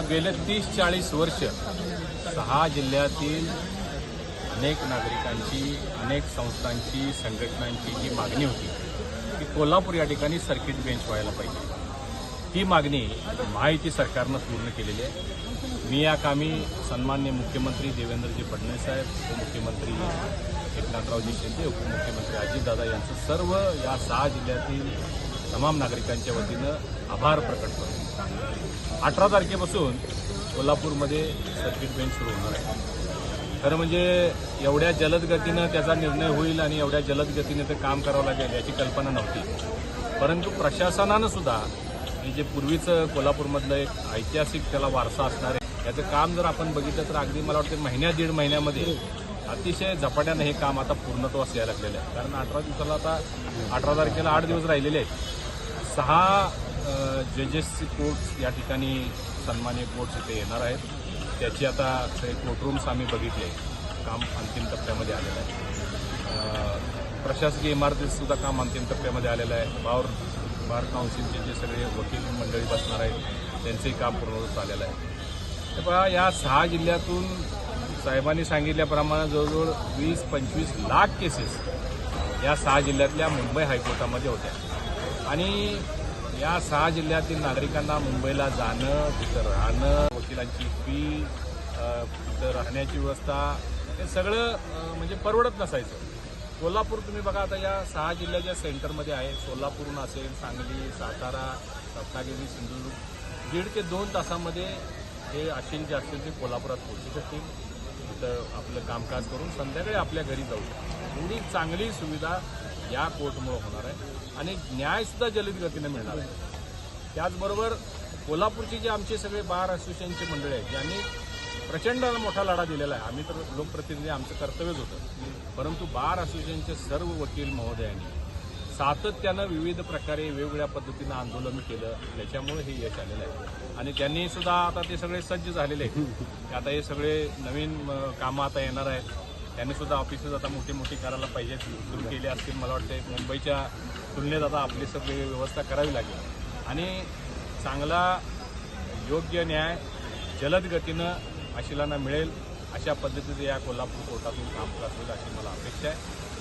गेले तीस चाळीस वर्ष सहा जिल्ह्यातील अनेक नागरिकांची अनेक संस्थांची संघटनांची जी मागणी होती ती कोल्हापूर या ठिकाणी सर्किट बेंच व्हायला पाहिजे. ही मागणी महायुती सरकारनं पूर्ण केलेली आहे. मी या कामी सन्मान्य मुख्यमंत्री देवेंद्रजी फडणवीस साहेब उपमुख्यमंत्री एकनाथरावजी शिंदे उपमुख्यमंत्री अजितदादा यांचं सर्व या सहा जिल्ह्यातील तमाम नागरिकांच्या वतीनं आभार प्रकट करतो. अठरा तारखेपासून कोल्हापूरमध्ये सर्किट बेंच सुरू होणार आहे. खरं म्हणजे एवढ्या जलद गतीनं त्याचा निर्णय होईल आणि एवढ्या जलद गतीनं ते काम करावं लागेल याची कल्पना नव्हती. परंतु प्रशासनानं सुद्धा हे जे पूर्वीचं कोल्हापूरमधलं एक ऐतिहासिक त्याला वारसा असणार आहे याचं काम जर आपण बघितलं तर अगदी मला वाटतं महिन्या दीड महिन्यामध्ये अतिशय झपाट्यानं हे काम आता पूर्णत्वास यायला लागलेलं आहे. कारण अठरा दिवसाला आता अठरा तारखेला आठ दिवस राहिलेले आहेत. सहा जजेसची कोर्ट्स या ठिकाणी सन्मान्य कोर्ट्स इथे येणार आहेत. त्याची आता सगळे कोर्टरूम्स आम्ही बघितले. काम अंतिम टप्प्यामध्ये आलेलं आहे. प्रशासकीय इमारतीसुद्धा काम अंतिम टप्प्यामध्ये आलेलं आहे. बार बार काउन्सिलचे जे सगळे वकील मंडळी बसणार आहेत त्यांचंही काम पूर्ण आलेलं आहे. तर बघा या सहा जिल्ह्यातून साहेबांनी सांगितल्याप्रमाणे जवळजवळ वीस पंचवीस लाख केसेस या सहा जिल्ह्यातल्या मुंबई हायकोर्टामध्ये होत्या. आणि या सहा जिल्ह्यातील नागरिकांना मुंबईला जाणं तिथं राहणं वकिलांची फी तिथं राहण्याची व्यवस्था हे सगळं म्हणजे परवडत नसायचं. कोल्हापूर तुम्ही बघा आता या सहा जिल्ह्याच्या सेंटरमध्ये आहे सोलापूरहून असेल सांगली सातारा रत्नागिरी सिंधुदुर्ग दीड ते दोन तासामध्ये हे असेल जे असतील ते कोल्हापुरात पोहोचू शकतील. तिथं आपलं कामकाज करून संध्याकाळी आपल्या घरी जाऊ एवढी चांगली सुविधा या कोर्टमुळे होणार आहे. आणि न्यायसुद्धा जलद गतीनं मिळणार आहे. त्याचबरोबर कोल्हापूरचे जे आमचे सगळे बार असोसिएशनचे मंडळी आहेत ज्यांनी प्रचंड मोठा लढा दिलेला आहे. आम्ही तर लोकप्रतिनिधी आमचं कर्तव्यच होतं. परंतु बार असोसिएशनचे सर्व वकील महोदयांनी सातत्यानं विविध प्रकारे वेगवेगळ्या पद्धतीनं आंदोलन केलं. त्याच्यामुळे हे यश आलेलं आहे. आणि त्यांनी सुद्धा आता ते सगळे सज्ज झालेले आहेत. आता हे सगळे नवीन कामं आता येणार आहेत. त्यांनी सुद्धा ऑफिसेस आता मोठी मोठी करायला पाहिजेत सुरू केले असतील. मला वाटतं मुंबईच्या तुलनेत आता आपली सगळी व्यवस्था करावी लागेल. आणि चांगला योग्य न्याय जलद गतीनं आशिलांना मिळेल अशा पद्धतीचं या कोल्हापूर कोर्टातून कामकाज होईल अशी मला अपेक्षा आहे.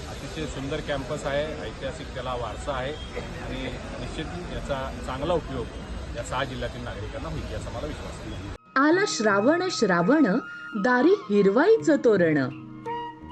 अतिशय सुंदर कॅम्पस आहे ऐतिहासिक त्याला वारसा आहे आणि निश्चित याचा चांगला उपयोग या सहा जिल्ह्यातील नागरिकांना होईल याचा मला विश्वास आहे आला श्रावण श्रावण दारी हिरवाईचं तोरण.